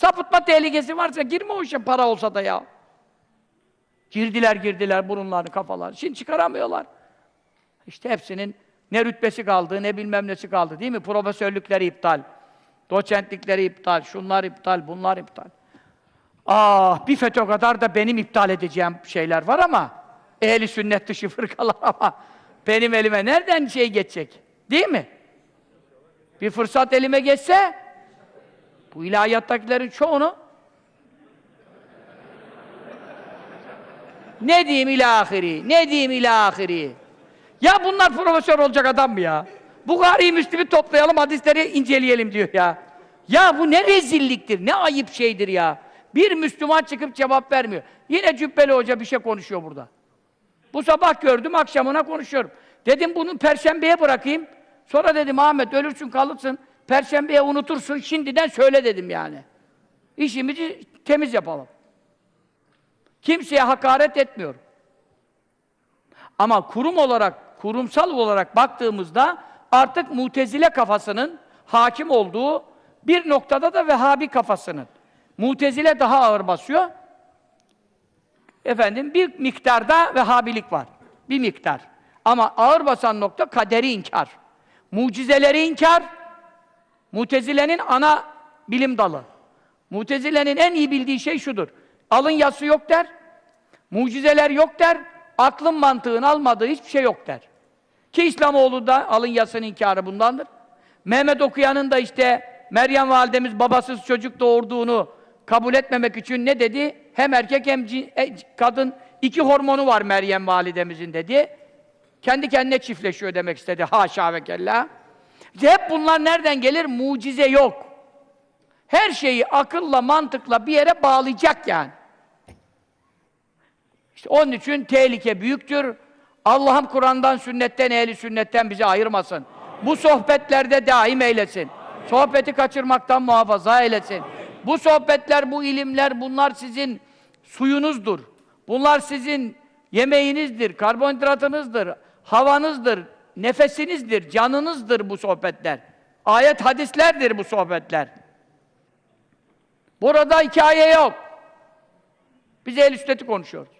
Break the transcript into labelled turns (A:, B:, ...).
A: Sapıtma tehlikesi varsa girme o işe para olsa da ya. Girdiler girdiler burunlarını kafalar. Şimdi çıkaramıyorlar. İşte hepsinin ne rütbesi kaldı, ne bilmem nesi kaldı değil mi? Profesörlükleri iptal. Doçentlikleri iptal, şunlar iptal, bunlar iptal. Ah, bir FETÖ kadar da benim iptal edeceğim şeyler var ama ehli sünnet dışı fırkalar ama benim elime nereden şey geçecek? Değil mi? Bir fırsat elime geçse bu ilahiyattakilerin çoğunu ne diyeyim ilahiri, ne diyeyim ilahiri. Ya bunlar profesör olacak adam mı ya? Bukhari'yi, Müslim'i toplayalım, hadisleri inceleyelim diyor ya. Ya bu ne rezilliktir, ne ayıp şeydir ya. Bir Müslüman çıkıp cevap vermiyor. Yine Cübbeli Hoca bir şey konuşuyor burada. Bu sabah gördüm, akşamına konuşuyorum. Dedim bunu perşembeye bırakayım. Sonra dedim Ahmet ölürsün kalırsın, perşembeye unutursun, şimdiden söyle dedim yani. İşimizi temiz yapalım. Kimseye hakaret etmiyorum. Ama kurum olarak, kurumsal olarak baktığımızda artık mutezile kafasının hakim olduğu bir noktada da Vehhabi kafasının. Mutezile daha ağır basıyor. Efendim bir miktarda Vehhabilik var. Bir miktar. Ama ağır basan nokta kaderi inkar. Mucizeleri inkar. Mutezile'nin ana bilim dalı. Mutezile'nin en iyi bildiği şey şudur. Alın yası yok der. Mucizeler yok der. Aklın mantığın almadığı hiçbir şey yok der. Ki İslamoğlu da alın yasının inkarı bundandır. Mehmet Okuyan'ın da işte Meryem validemiz babasız çocuk doğurduğunu kabul etmemek için ne dedi? Hem erkek hem e, kadın iki hormonu var Meryem validemizin dedi. Kendi kendine çiftleşiyor demek istedi. Haşa ve kella. İşte hep bunlar nereden gelir? Mucize yok. Her şeyi akılla, mantıkla bir yere bağlayacak yani. İşte onun için tehlike büyüktür. Allah'ım Kur'an'dan, sünnetten, ehli sünnetten bizi ayırmasın. Bu sohbetlerde daim eylesin. Sohbeti kaçırmaktan muhafaza eylesin. Bu sohbetler, bu ilimler, bunlar sizin suyunuzdur. Bunlar sizin yemeğinizdir, karbonhidratınızdır, havanızdır, nefesinizdir, canınızdır bu sohbetler. Ayet hadislerdir bu sohbetler. Burada hikaye yok. Biz ehl sünneti konuşuyoruz.